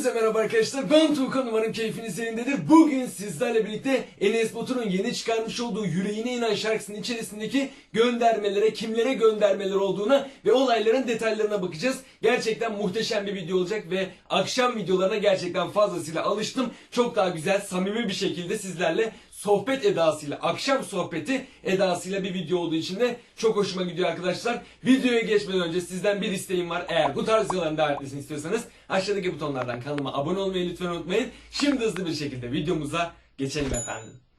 Hepinize merhaba arkadaşlar. Ben Tuğkan umarım keyfiniz yerindedir. Bugün sizlerle birlikte Enes Batur'un yeni çıkarmış olduğu Yüreğine İnan şarkısının içerisindeki göndermelere, kimlere göndermeler olduğuna ve olayların detaylarına bakacağız. Gerçekten muhteşem bir video olacak ve akşam videolarına gerçekten fazlasıyla alıştım. Çok daha güzel, samimi bir şekilde sizlerle sohbet edasıyla, akşam sohbeti edasıyla bir video olduğu için de çok hoşuma gidiyor arkadaşlar. Videoya geçmeden önce sizden bir isteğim var. Eğer bu tarz videoların daha etmesini istiyorsanız aşağıdaki butonlardan kanalıma abone olmayı lütfen unutmayın. Şimdi hızlı bir şekilde videomuza geçelim efendim.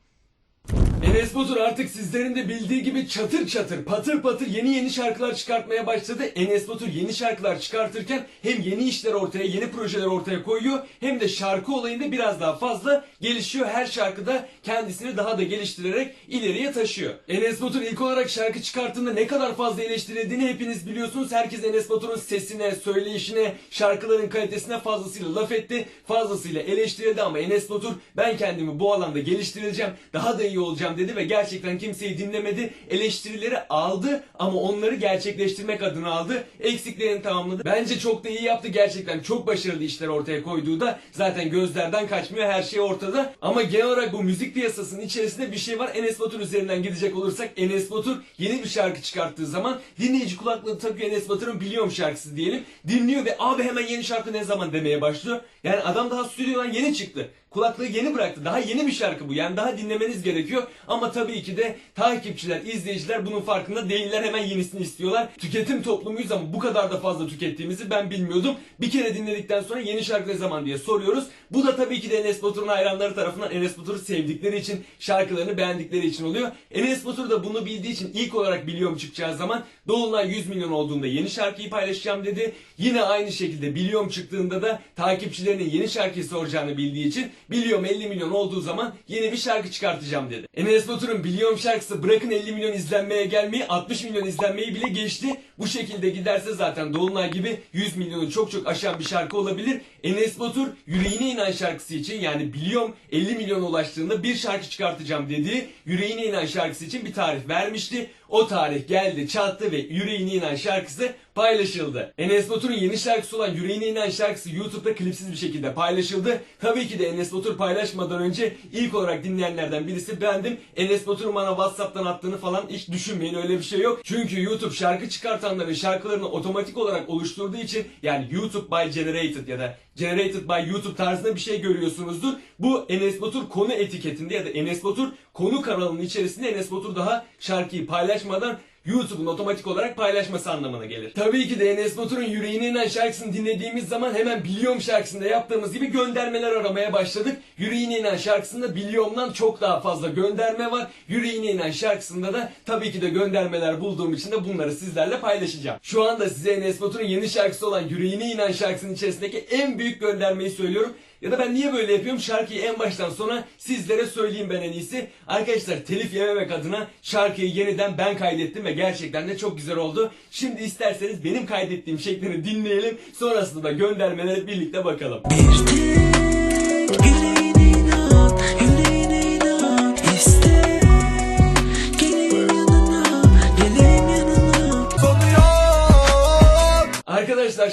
Enes Batur artık sizlerin de bildiği gibi çatır çatır patır patır yeni yeni şarkılar çıkartmaya başladı. Enes Batur yeni şarkılar çıkartırken hem yeni işler ortaya yeni projeler ortaya koyuyor hem de şarkı olayında biraz daha fazla gelişiyor. Her şarkıda kendisini daha da geliştirerek ileriye taşıyor. Enes Batur ilk olarak şarkı çıkarttığında ne kadar fazla eleştirildiğini hepiniz biliyorsunuz. Herkes Enes Batur'un sesine, söyleyişine, şarkıların kalitesine fazlasıyla laf etti. Fazlasıyla eleştirildi ama Enes Batur ben kendimi bu alanda geliştireceğim. Daha da iyi olacağım dedi ve gerçekten kimseyi dinlemedi. Eleştirileri aldı ama onları gerçekleştirmek adına aldı. Eksiklerini tamamladı. Bence çok da iyi yaptı. Gerçekten çok başarılı işler ortaya koyduğu da zaten gözlerden kaçmıyor. Her şey ortada. Ama genel olarak bu müzik piyasasının içerisinde bir şey var. Enes Batur üzerinden gidecek olursak Enes Batur yeni bir şarkı çıkarttığı zaman dinleyici kulaklığı takıyor Enes Batur'un biliyorum şarkısı diyelim. Dinliyor ve abi hemen yeni şarkı ne zaman demeye başlıyor. Yani adam daha stüdyodan yeni çıktı. Kulaklığı yeni bıraktı. Daha yeni bir şarkı bu. Yani daha dinlemeniz gerekiyor. Ama tabii ki de takipçiler, izleyiciler bunun farkında değiller. Hemen yenisini istiyorlar. Tüketim toplumuyuz ama bu kadar da fazla tükettiğimizi ben bilmiyordum. Bir kere dinledikten sonra yeni şarkı ne zaman diye soruyoruz. Bu da tabii ki de Enes Batur'un hayranları tarafından Enes Batur'u sevdikleri için, şarkılarını beğendikleri için oluyor. Enes Batur da bunu bildiği için ilk olarak biliyorum çıkacağı zaman Dolunay 100 milyon olduğunda yeni şarkıyı paylaşacağım dedi. Yine aynı şekilde biliyorum çıktığında da takipçilerinin yeni şarkıyı soracağını bildiği için biliyorum 50 milyon olduğu zaman yeni bir şarkı çıkartacağım dedi. Enes Batur'un biliyorum şarkısı bırakın 50 milyon izlenmeye gelmeyi 60 milyon izlenmeyi bile geçti. Bu şekilde giderse zaten Dolunay gibi 100 milyonu çok çok aşan bir şarkı olabilir. Enes Batur yüreğine inen şarkısı için yani biliyorum 50 milyona ulaştığında bir şarkı çıkartacağım dediği yüreğine inen şarkısı için bir tarih vermişti. O tarih geldi çattı ve yüreğine inen şarkısı paylaşıldı. Enes Batur'un yeni şarkısı olan Yüreğine inen şarkısı YouTube'da klipsiz bir şekilde paylaşıldı. Tabii ki de Enes Batur paylaşmadan önce ilk olarak dinleyenlerden birisi bendim. Enes Batur'un bana Whatsapp'tan attığını falan hiç düşünmeyin öyle bir şey yok. Çünkü YouTube şarkı çıkartanların şarkılarını otomatik olarak oluşturduğu için yani YouTube by Generated ya da Generated by YouTube tarzında bir şey görüyorsunuzdur. Bu Enes Batur konu etiketinde ya da Enes Batur konu kanalının içerisinde Enes Batur daha şarkıyı paylaşmadan YouTube'un otomatik olarak paylaşması anlamına gelir. Tabii ki de Enes Batur'un Yüreğine inen şarkısını dinlediğimiz zaman hemen Biliyorum şarkısında yaptığımız gibi göndermeler aramaya başladık. Yüreğine inen şarkısında Biliyorum'dan çok daha fazla gönderme var. Yüreğine inen şarkısında da tabii ki de göndermeler bulduğum için de bunları sizlerle paylaşacağım. Şu anda size Enes Batur'un yeni şarkısı olan Yüreğine inen şarkısının içerisindeki en büyük göndermeyi söylüyorum. Ya da ben niye böyle yapıyorum? Şarkıyı en baştan sona sizlere söyleyeyim ben en iyisi. Arkadaşlar telif yememek adına şarkıyı yeniden ben kaydettim ve gerçekten de çok güzel oldu. Şimdi isterseniz benim kaydettiğim şeklini dinleyelim. Sonrasında da göndermelere birlikte bakalım. Bir tek yüreğine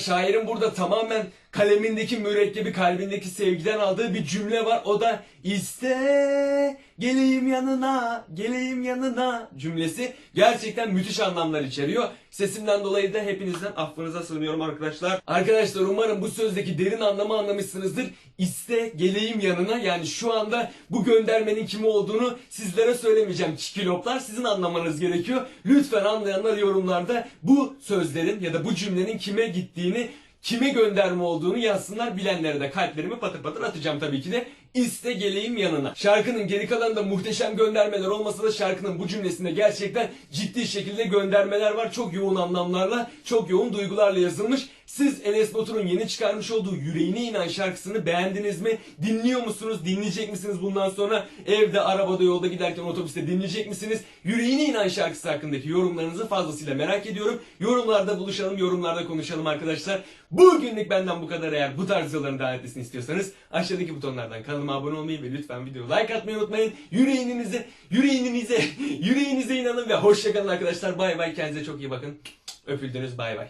şairin burada tamamen kalemindeki mürekkebi kalbindeki sevgiden aldığı bir cümle var. O da iste geleyim yanına geleyim yanına cümlesi gerçekten müthiş anlamlar içeriyor. Sesimden dolayı da hepinizden affınıza sığınıyorum arkadaşlar. Arkadaşlar umarım bu sözdeki derin anlamı anlamışsınızdır. İste geleyim yanına yani şu anda bu göndermenin kimi olduğunu sizlere söylemeyeceğim. Çikiloplar sizin anlamanız gerekiyor. Lütfen anlayanlar yorumlarda bu sözlerin ya da bu cümlenin kime gittiğini kime gönderme olduğunu yazsınlar bilenlere de kalplerimi patır patır atacağım tabii ki de. İste geleyim yanına. Şarkının geri kalanında muhteşem göndermeler olmasa da şarkının bu cümlesinde gerçekten ciddi şekilde göndermeler var. Çok yoğun anlamlarla, çok yoğun duygularla yazılmış. Siz Enes Batur'un yeni çıkarmış olduğu Yüreğine inen şarkısını beğendiniz mi? Dinliyor musunuz? Dinleyecek misiniz bundan sonra? Evde, arabada, yolda giderken, otobüste dinleyecek misiniz? Yüreğine inen şarkısı hakkındaki yorumlarınızı fazlasıyla merak ediyorum. Yorumlarda buluşalım, yorumlarda konuşalım arkadaşlar. Bugünlük benden bu kadar eğer bu tarz videoların daha etmesini istiyorsanız aşağıdaki butonlardan kanalıma abone olmayı ve lütfen videoyu like atmayı unutmayın. Yüreğinize, yüreğinize, yüreğinize inanın ve hoşçakalın arkadaşlar. Bay bay kendinize çok iyi bakın. Öpüldünüz bay bay.